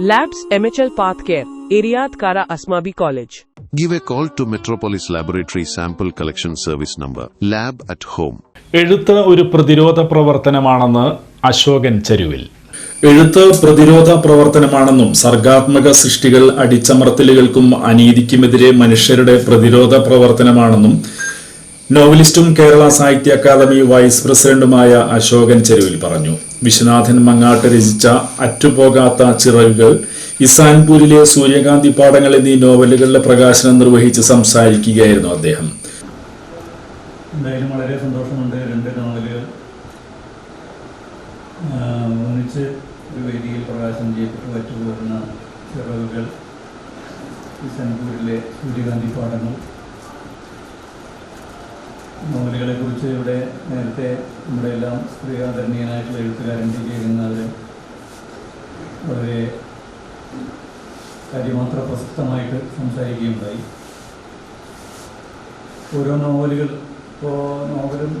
Labs MHL Pathcare, Iriad Kara Asmabi College. Give a call to Metropolis Laboratory Sample Collection Service number lab at home. എഴുത്ത് ഒരു പ്രതിരോധ പ്രവർത്തനമാണെന്ന് അശോകൻ ചരുവിൽ എഴുത്ത് പ്രതിരോധ പ്രവർത്തനമാണെന്നും സർഗാത്മക സൃഷ്ടികൾ അടിച്ചമർത്തലുകൾക്കും അനീതിക്കുമെതിരെ മനുഷ്യരുടെ പ്രതിരോധ പ്രവർത്തനമാണെന്നും നോവലിസ്റ്റും കേരള സാഹിത്യ അക്കാദമി വൈസ് പ്രസിഡന്റുമായ അശോകൻ ചെരുവിൽ പറഞ്ഞു. വിശ്വനാഥൻ മങ്ങാട്ട് രചിച്ച അറ്റുപോകാത്ത ചിറകുകൾ ഇസാൻപൂരിലെ സൂര്യകാന്തി പാടങ്ങൾ എന്നീ നോവലുകളുടെ പ്രകാശനം നിർവഹിച്ച് സംസാരിക്കുകയായിരുന്നു അദ്ദേഹം. എന്തായാലും വളരെ സന്തോഷമുണ്ട് രണ്ട് നോവലുകൾ. ഒന്നിച്ച് ഒരു വേദിയിൽ പ്രകാശനം ചെയ്യപ്പെട്ടു വറ്റുപോകുന്ന ചിറകുകൾ ഈ സൻപൂരിലെ സൂര്യകാന്തി പാഠങ്ങൾ നോവലുകളെ കുറിച്ച് ഇവിടെ നേരത്തെ നമ്മുടെ എല്ലാം സ്ത്രീ എഴുത്തുകാരൻ ടി വളരെ കാര്യമാത്ര പ്രസക്തമായിട്ട് സംസാരിക്കുകയുണ്ടായി. ഓരോ നോവലുകൾ ഇപ്പോൾ നോവലും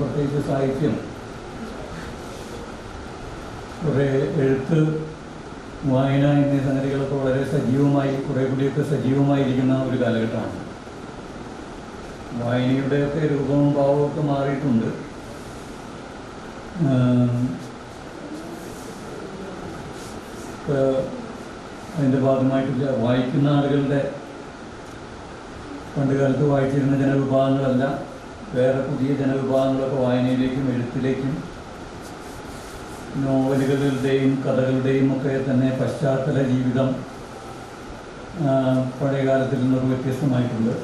പ്രത്യേകിച്ച് സാഹിത്യം കുറേ എഴുത്ത് വായന എന്നീ സംഗതികളൊക്കെ വളരെ സജീവമായി കുറേ കൂടിയൊക്കെ സജീവമായിരിക്കുന്ന ഒരു കാലഘട്ടമാണ്. വായനയുടെയൊക്കെ രൂപവും ഭാവവും ഒക്കെ മാറിയിട്ടുണ്ട് അതിന്റെ ഭാഗമായിട്ടില്ല. വായിക്കുന്ന ആളുകളുടെ പണ്ട് കാലത്ത് വായിച്ചിരുന്ന ജനവിഭാഗങ്ങളല്ല. വേറെ പുതിയ ജനവിഭാഗങ്ങളൊക്കെ വായനയിലേക്കും എഴുത്തിലേക്കും നോവലുകളുടെയും കഥകളുടെയും ഒക്കെ തന്നെ പശ്ചാത്തല ജീവിതം പഴയകാലത്തിൽ പഴയ കാലത്തിൽ നിന്നൊക്കെ വ്യത്യസ്തമായിട്ടുണ്ട്.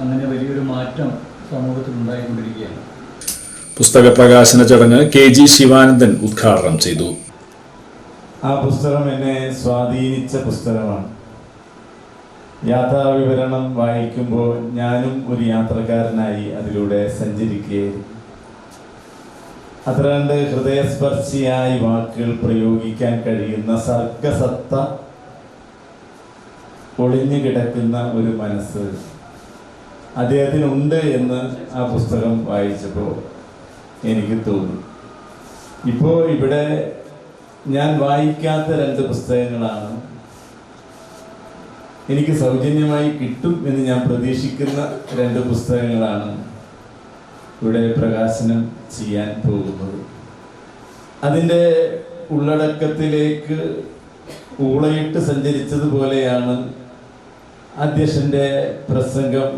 അങ്ങനെ വലിയൊരു മാറ്റം സമൂഹത്തിൽ ഉണ്ടായിക്കൊണ്ടിരിക്കുകയാണ് പുസ്തക പ്രകാശന ചടങ്ങ് കെ ജി ശിവാനന്ദൻ ഉദ്ഘാടനം ചെയ്തു. ആ പുസ്തകം എന്നെ സ്വാധീനിച്ച പുസ്തകമാണ്. യാത്രാ വിവരണം വായിക്കുമ്പോൾ ഞാനും ഒരു യാത്രക്കാരനായി അതിലൂടെ സഞ്ചരിക്കുകയായിരുന്നു. അത്ര കണ്ട് ഹൃദയസ്പർശിയായി വാക്കുകൾ പ്രയോഗിക്കാൻ കഴിയുന്ന സർഗസത്ത ഒളിഞ്ഞു കിടക്കുന്ന ഒരു മനസ്സ് അദ്ദേഹത്തിനുണ്ട് എന്ന് ആ പുസ്തകം വായിച്ചപ്പോൾ എനിക്ക് തോന്നി. ഇപ്പോൾ ഇവിടെ ഞാൻ വായിക്കാത്ത രണ്ട് പുസ്തകങ്ങളാണ് എനിക്ക് സൗജന്യമായി കിട്ടും എന്ന് ഞാൻ പ്രതീക്ഷിക്കുന്ന രണ്ട് പുസ്തകങ്ങളാണ് ഇവിടെ പ്രകാശനം ചെയ്യാൻ പോകുന്നത്. അതിന്റെ ഉള്ളടക്കത്തിലേക്ക് ഊളയിട്ട് സഞ്ചരിച്ചതുപോലെയാണ് അധ്യക്ഷന്റെ പ്രസംഗം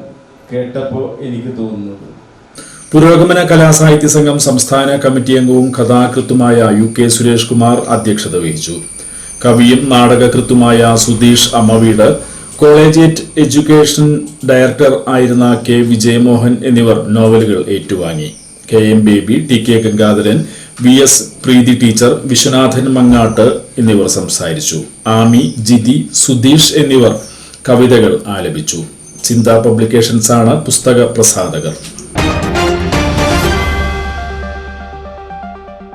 കേട്ടപ്പോൾ എനിക്ക് തോന്നുന്നത്. പുരോഗമന കലാസാഹിത്യ സംഘം സംസ്ഥാന കമ്മിറ്റി അംഗവും കഥാകൃത്തുമായ യു കെ സുരേഷ് കുമാർ അധ്യക്ഷത വഹിച്ചു. കവിയും നാടകകൃത്തുമായ Sudheesh Ammaveedu collegiate education director ആയിരുന്ന കെ വിജയമോഹൻ എന്നിവർ നോവലുകൾ ഏറ്റുവാങ്ങി. K M Baby T K Gangadharan V S Preethi teacher Viswanathan Mangad എന്നിവർ സംസാരിച്ചു. ആമി ജിതി സുധീഷ് എന്നിവർ കവിതകൾ ആലപിച്ചു. ചിന്ത പബ്ലിക്കേഷൻസാണ് പുസ്തക പ്രസാധകർ